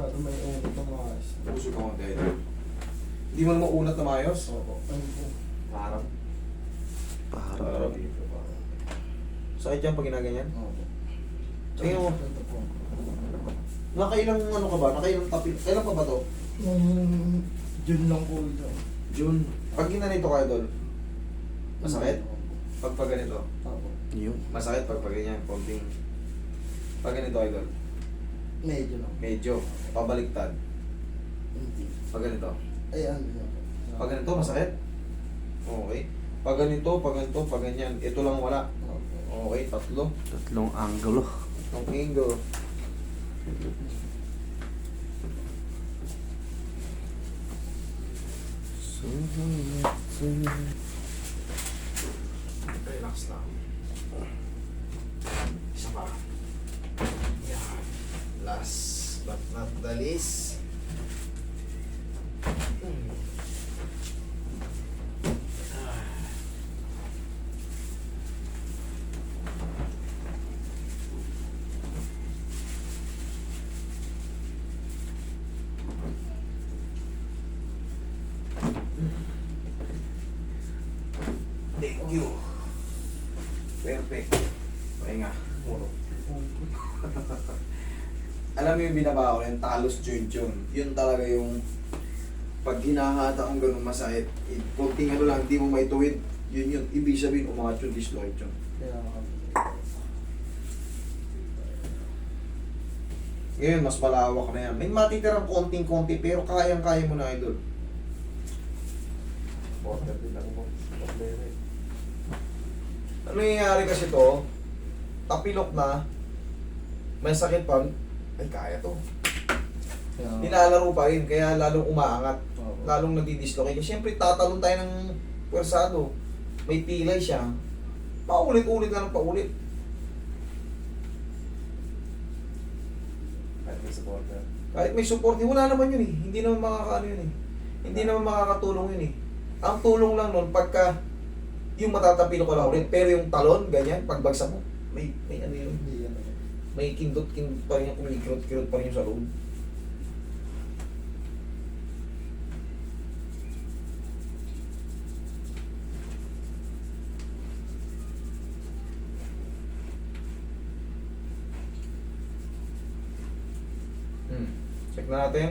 masyado may ulit ang maayos. Puso ka konti. Hindi mo naman unat na maayos? Opo. Ayun po. Parang. Parang. Sakit yan pag ginaganyan? Opo. Tingnan mo. Nakailang ano ka ba? Nakailang tapil? Kailan pa ba to? Nung June lang po ito. June. Pag ginanito ka, Idol, masakit? Pag pag ganito, Opo. Yun. masakit pag pag ganyan, konting. Pag ganito, Idol, Medyo lang. medyo, pabaliktad. Hindi. Pag ganito. Ay, ano yun. Pag ganito, masakit? Okay. Pag ganito, pag ganito, pag ganyan, ito lang wala. Okay, tatlo. Tatlong angulo. Ang angle. Relax lang. Isa pa. Yan. Last but not the least. Thank you. Perfect. Pahinga. Alam mo yung binaba ko yung talos joint yun. Yun talaga yung pag hinahata kong ganun masakit, eh, konting ano lang, di mo may tuwid, yun yun. Ibig sabihin, umangat yung disloid yun. Ngayon, mas malawak na yan. May matitirang konting-konti, pero kayang-kaya mo na, idol. Border din ako po. Eh. Ano nangyayari kasi to, tapilok na, may sakit pa, ay kaya to. Kaya, Nilalaro pa rin, kaya lalong umaangat. Opo. Lalong nadidislocate. Kasi siyempre tatalon tayo ng pwersado. May pilay siya. Paulit-ulit na ng paulit. Kahit may supporter. Kahit may support, eh, wala naman yun eh. Hindi naman makakaano yun eh. Hindi naman makakatulong yun eh. Ang tulong lang nun, pagka yung matatapilo ko lang ulit, pero yung talon, ganyan, pagbagsak mo, may, may ano yun. May kindot-kindot pa rin yung kumikirot-kirot pa rin yung sa loob. Hmm. Check natin.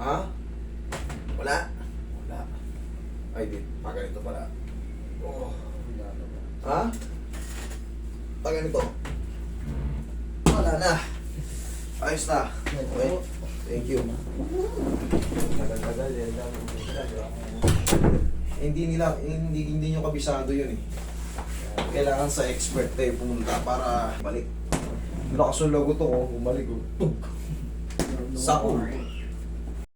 Ha? Wala? Wala. Ay, di. Pag ganito pala. Oh. Ha? Pag ganito. Wala na. Ayos na. Okay. Thank you. Tagal-tagal. Hindi nila, hindi, hindi nyo kabisado yun eh. Kailangan sa expert tayo pumunta para balik. Lakas yung logo to, oh. Bumalik, oh. Tug. Sa